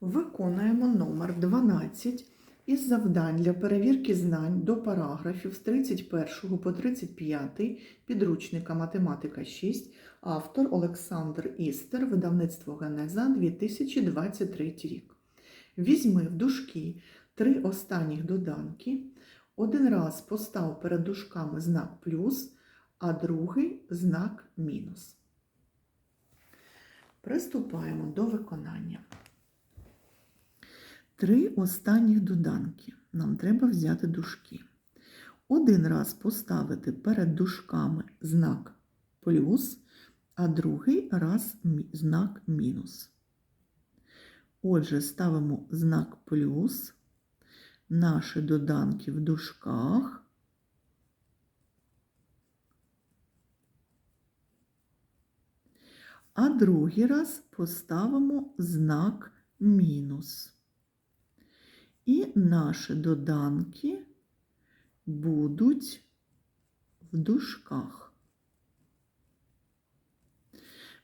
Виконуємо номер 12 із завдань для перевірки знань до параграфів з 31 по 35 підручника Математика 6, автор Олександр Істер, видавництво Генеза 2023 рік. Візьми в дужки три останніх доданки, один раз постав перед дужками знак плюс, а другий знак мінус. Приступаємо до виконання. Три останніх доданки. Нам треба взяти дужки. Один раз поставити перед дужками знак плюс, а другий раз знак мінус. Отже, ставимо знак плюс, наші доданки в дужках. А другий раз поставимо знак мінус. І наші доданки будуть в дужках.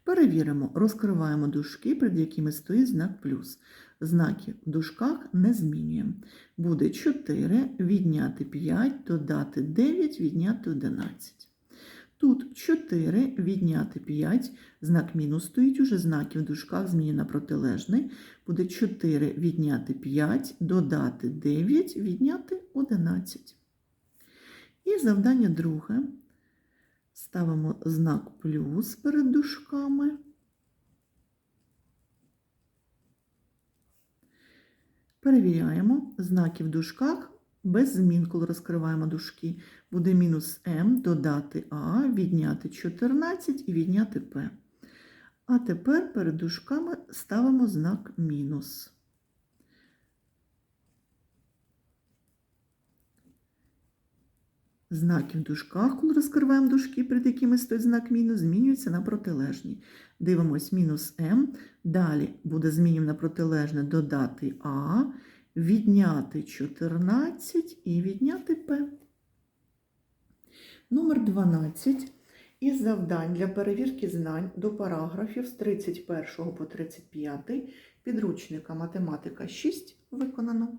Перевіримо, розкриваємо дужки, перед якими стоїть знак плюс. Знаки в дужках не змінюємо. Буде 4, відняти 5, додати 9, відняти 11. Тут 4, відняти 5, знак мінус стоїть, уже знаки в дужках змінює на протилежний. Буде 4 відняти 5, додати 9, відняти 11. І завдання друге. Ставимо знак плюс перед дужками. Перевіряємо знаки в дужках без змін, коли розкриваємо дужки. Буде мінус М, додати А, відняти 14 і відняти П. А тепер перед дужками ставимо знак мінус. Знаки в дужках, коли розкриваємо дужки, перед якими стоїть знак мінус, змінюються на протилежні. Дивимось мінус М. Далі буде змінюємо на протилежне додати А, відняти 14 і відняти П. Номер 12 із завдань для перевірки знань до параграфів з 31 по 35 підручника Математика 6 виконано.